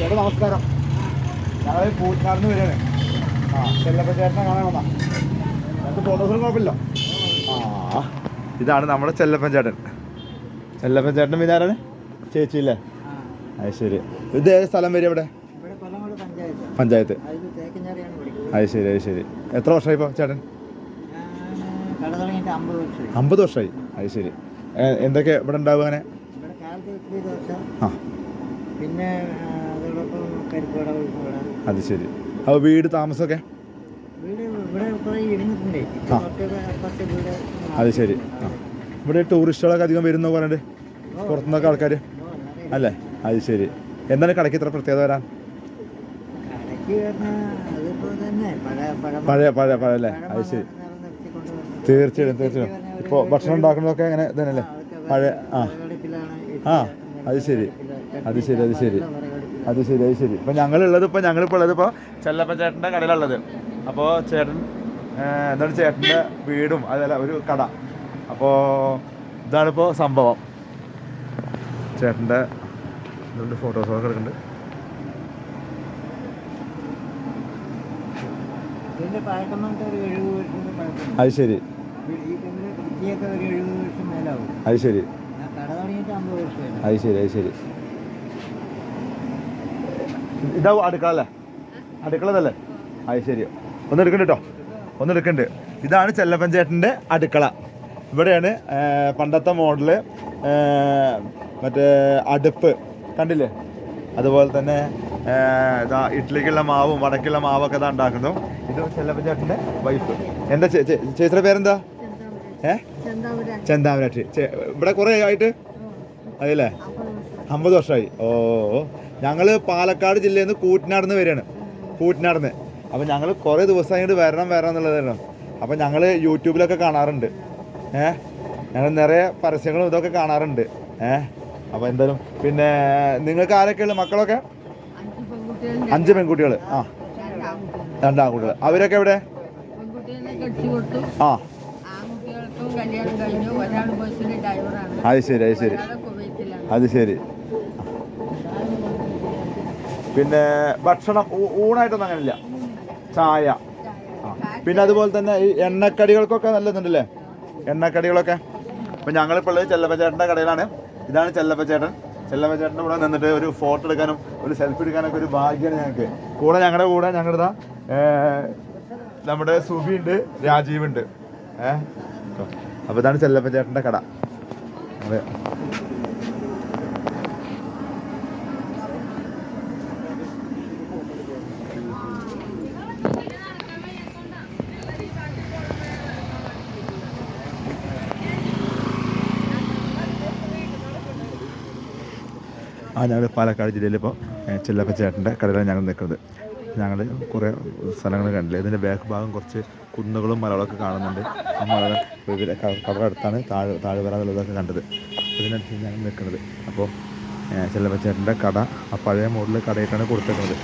നമസ്കാരം. ഞങ്ങൾ കൂട്ടുകാരന് വരികയാണ്. ആ ചെല്ലപ്പ ചേട്ടനെ കാണാൻ വന്നാ ഞങ്ങൾക്ക് ഫോട്ടോസും കുഴപ്പമില്ല. ആ ഇതാണ് നമ്മുടെ ചെല്ലപ്പൻ ചേട്ടൻ. ചെല്ലപ്പൻ ചേട്ടൻ പിന്നെ ആരാണ്? ചേച്ചിയില്ലേ അത് ശരി. ഇത് ഏത് സ്ഥലം വരും ഇവിടെ? പഞ്ചായത്ത്. അത് ശരി അത് ശരി. എത്ര വർഷമായി ഇപ്പോൾ ചേട്ടൻ? അമ്പത് വർഷമായി. അത് ശരി. എന്തൊക്കെ ഇവിടെ ഉണ്ടാവുക അങ്ങനെ? ആ. പിന്നെ അത് ശരി. അപ്പോൾ വീട് താമസമൊക്കെ? ആ. അത് ശരി. ആ. ഇവിടെ ടൂറിസ്റ്റുകളൊക്കെ അധികം വരുന്ന പറഞ്ഞിട്ട് പുറത്തുനിന്നൊക്കെ ആൾക്കാർ അല്ലേ? അത് ശരി. എന്താണ് കടയ്ക്ക് ഇത്ര പ്രത്യേകത വരാൻ? പഴയ പഴയ പഴയ അല്ലേ? അത് ശരി. തീർച്ചയായിട്ടും തീർച്ചയായിട്ടും. ഇപ്പോൾ ഭക്ഷണം ഉണ്ടാക്കുന്നതൊക്കെ അങ്ങനെ തന്നെയല്ലേ പഴയ ആ. ആ അത് ശരി. അത് ശരി അത് ശരി. അത് ശരി അത് ശരി. ഇപ്പം ഞങ്ങളുള്ളത് ഇപ്പം ഞങ്ങളിപ്പോൾ ഉള്ളത് ഇപ്പോൾ ചെല്ലപ്പൻ ചേട്ടന്റെ കടയിലുള്ളത്. അപ്പോൾ ചേട്ടൻ എന്താണ് ചേട്ടന്റെ വീടും അതല്ല ഒരു കട. അപ്പോൾ ഇതാണിപ്പോൾ സംഭവം. ചേട്ടന്റെ ഇതുണ്ട് ഫോട്ടോസൊക്കെ എടുക്കുന്നുണ്ട്. അത് ശരി. അത് ശരി. അത് ശരി അത് ശരി. ഇതാവും അടുക്കള അല്ലേ അടുക്കളതല്ലേ? അത് ശരി. ഒന്ന് എടുക്കണ്ട കേട്ടോ ഒന്ന് എടുക്കണ്ട്. ഇതാണ് ചെല്ലപ്പൻ ചേട്ടന്റെ അടുക്കള. ഇവിടെയാണ് പണ്ടത്തെ മോഡൽ മറ്റേ അടുപ്പ്. കണ്ടില്ലേ? അതുപോലെ തന്നെ ഇതാ ഇഡ്ഡലിക്കുള്ള മാവും വടക്കുള്ള മാവൊക്കെ ഇതാ ഉണ്ടാക്കുന്നു. ഇത് ചെല്ലപ്പൻ ചേട്ടന്റെ വൈഫ് എന്താ ചേച്ചിയുടെ പേരെന്താ? ഏ? ചെന്താമരാക്ഷി ഇവിടെ കുറേ ആയിട്ട്? അതല്ലേ അമ്പത് വർഷമായി. ഓ. ഞങ്ങൾ പാലക്കാട് ജില്ലയിൽ നിന്ന് കൂറ്റനാട് നിന്ന് വരികയാണ്. കൂറ്റനാട് നിന്ന്. അപ്പം ഞങ്ങൾ കുറേ ദിവസമായിട്ട് വരണം വരണം എന്നുള്ളതായിരുന്നു. അപ്പം ഞങ്ങൾ യൂട്യൂബിലൊക്കെ കാണാറുണ്ട്. ഏ? ഞങ്ങൾ നിറയെ പരസ്യങ്ങളും ഇതൊക്കെ കാണാറുണ്ട്. ഏ? അപ്പോൾ എന്തായാലും പിന്നെ നിങ്ങൾക്ക് ആരൊക്കെയുള്ള മക്കളൊക്കെ? അഞ്ച് പെൺകുട്ടികൾ ആ. രണ്ടാൺകുട്ടികൾ അവരൊക്കെ എവിടെ? ആ. അത് ശരി അത് ശരി. അത് ശരി. പിന്നെ ഭക്ഷണം ഊണായിട്ടൊന്നും അങ്ങനെയില്ല. ചായ. പിന്നെ അതുപോലെ തന്നെ ഈ എണ്ണക്കടികൾക്കൊക്കെ നല്ലതുണ്ടല്ലേ? എണ്ണക്കടികളൊക്കെ. അപ്പം ഞങ്ങളിപ്പോൾ ഉള്ളത് ചെല്ലപ്പച്ചേട്ടന്റെ കടയിലാണ്. ഇതാണ് ചെല്ലപ്പച്ചേട്ടൻ. ചെല്ലപ്പച്ചേട്ടന്റെ കൂടെ നിന്നിട്ട് ഒരു ഫോട്ടോ എടുക്കാനും ഒരു സെൽഫി എടുക്കാനൊക്കെ ഒരു ഭാഗ്യമാണ് ഞങ്ങൾക്ക്. കൂടെ ഞങ്ങളുടെ കൂടെ ഞങ്ങളുടെ നമ്മുടെ സുബി ഉണ്ട് രാജീവ് ഉണ്ട് ഏഹ് അപ്പോൾ ഇതാണ് ചെല്ലപ്പച്ചേട്ടന്റെ കട. അതെ. ആ ഞങ്ങൾ പാലക്കാട് ജില്ലയിൽ ഇപ്പോൾ ചെല്ലപ്പ ചേട്ടന്റെ കടയിലാണ് ഞങ്ങൾ നിൽക്കുന്നത്. ഞങ്ങൾ കുറേ സ്ഥലങ്ങൾ കണ്ടില്ല? ഇതിന്റെ ബാക്ക് ഭാഗം കുറച്ച് കുന്നുകളും മലകളൊക്കെ കാണുന്നുണ്ട്. ആ മല വിവിധ ക- കടയുടെ അടുത്താണ് താഴ് താഴ്വര എന്നുള്ളതൊക്കെ കണ്ടത്. അതിനനുസരിച്ച് ഞങ്ങൾ നിൽക്കുന്നത്. അപ്പോൾ ചെല്ലപ്പ ചേട്ടന്റെ കട ആ പഴയ മോഡൽ കടയിട്ടാണ് കൊടുത്തേക്കുന്നത്